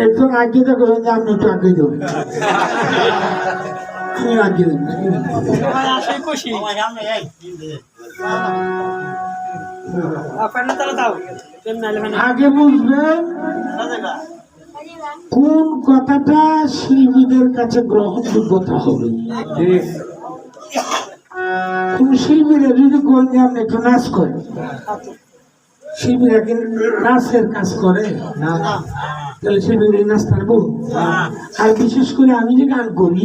একটু আগে তো করেন যে আপনি দেবেন আগে দেবেন আগে বুঝবেন কোন কথাটা শিল্পীদের কাছে গ্রহণযোগ্যতা হবে? কোন শিল্পীরা যদি কোন আপনি একটু নাচ করে শিল্পীরা কি নাচের কাজ করে? না। তাহলে শিল্পীরা নাচ পারব আর বিশেষ করে আমি যে গান করি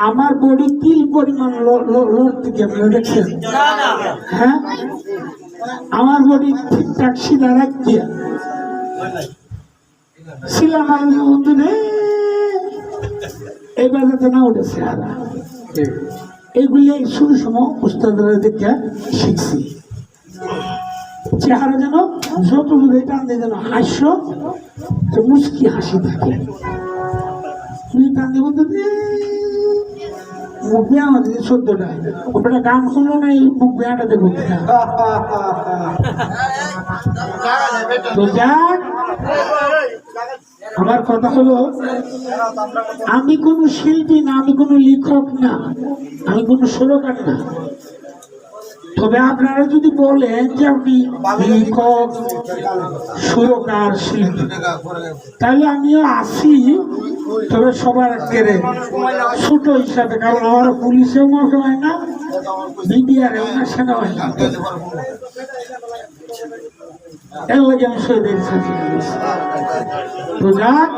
আমার বডি তিল পরিমাণ ল- ল- লড়তে কি আপনারা দেখছেন? হ্যাঁ? আমার বডি ঠিকঠাক সিধা রাখতে। ছিলাম আমি বন্ধু এবার তো না উঠেছে আর এগুলি শুরু সময় উস্তাদরা দেখে শিখছি। চেহারা যেন যত দূরে টানতে যেন হাস্য মুস্কি হাসি থাকে। তুই টানতে বলতে মুখ বেয়া সদ্যটা। ওটা গান শুনো না এই মুখ বেয়াটা দেখো। তো যাক আমার কথা হলো, আমি কোনো শিল্পী না, আমি কোনো লেখক না, আমি কোনো সুরকার না। তবে আপনারা যদি বলেন যে আপনি লেখক, সুরকার, শিল্পী, তাহলে আমিও আসি তবে সবার কেড়ে ছোট হিসাবে, কারণ আমার পুলিশেও মনে হয় না বিডিআরেও না সেনা হয় না É Ela já encheu deles essa filha. Lugar.